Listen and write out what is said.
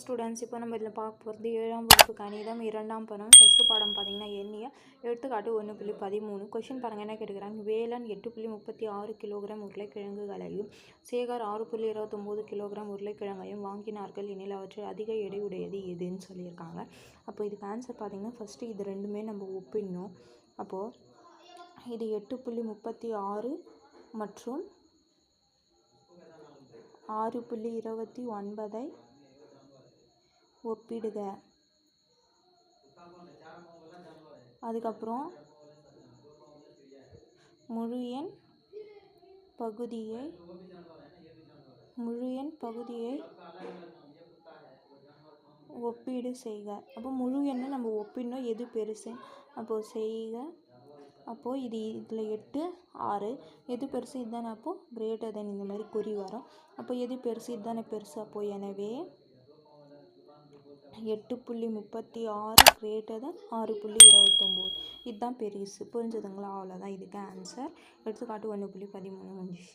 Students இப்போ நம்ம இதில் பார்க்க போகிறது ஏழாம் வகுப்பு கணிதம் இரண்டாம் படம் ஃபஸ்ட்டு பாடம் பார்த்தீங்கன்னா எண்ணிய எடுத்துக்காட்டு ஒன்று புள்ளி பதிமூணு. கொஷின் பாருங்கள் என்ன கேட்டுக்கிறாங்க வேலன் எட்டு புள்ளி முப்பத்தி ஆறு கிலோகிராம் உருளைக்கிழங்குகளையும் சேகர் ஆறு புள்ளி இருபத்தொம்போது கிலோகிராம் உருளைக்கிழங்கையும் வாங்கினார்கள். எனில் அவற்றில் அதிக எடை உடையது எதுன்னு சொல்லியிருக்காங்க. அப்போ இதுக்கு ஆன்சர் பார்த்தீங்கன்னா ஃபஸ்ட்டு இது ரெண்டுமே நம்ம ஒப்பிடணும். அப்போது இது எட்டு புள்ளி முப்பத்தி ஆறு மற்றும் ஆறு புள்ளி இருபத்தி ஒன்பதை ஒப்பிடுக. அதுக்கப்புறம் முழு எண் பகுதியை முழு எண் பகுதியை ஒப்பீடு செய்க. அப்போ முழு எண்ணை நம்ம ஒப்பிடணும் எது பெருசு? அப்போது செய்க. அப்போது இது இதில் எட்டு ஆறு. எது பெருசு? இதுதானே அப்போது கிரேட்டர் தென் இந்த மாதிரி குறி வரும். அப்போ எது பெருசு? இதுதானே பெருசு. அப்போது எனவே எட்டு புள்ளி முப்பத்தி ஆறு கிரேட்டர் தென் ஆறு புள்ளி இருபத்தொம்போது. இதுதான் பெருசு புரிஞ்சுதுங்களா? அவ்வளோதான் இதுக்கு ஆன்சர் எடுத்துக்காட்டு ஒன்று புள்ளி பதிமூணு வந்துச்சு.